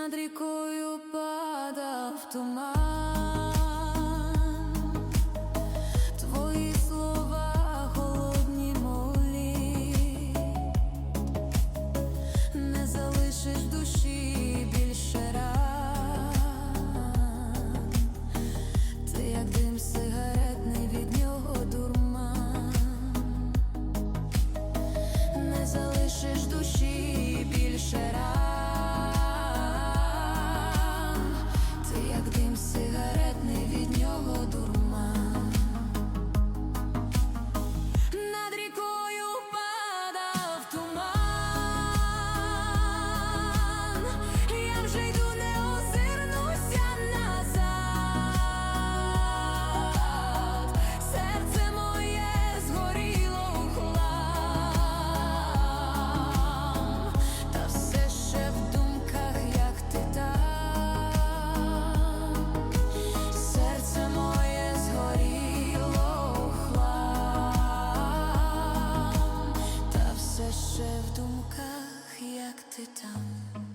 над рікою падав туман, твої слова холодні молі, не залишиш душі більше ти як дим сигаретний від нього дурман, не залишиш душі дим сигаретний від нього дурман. mukach, jak ty tam.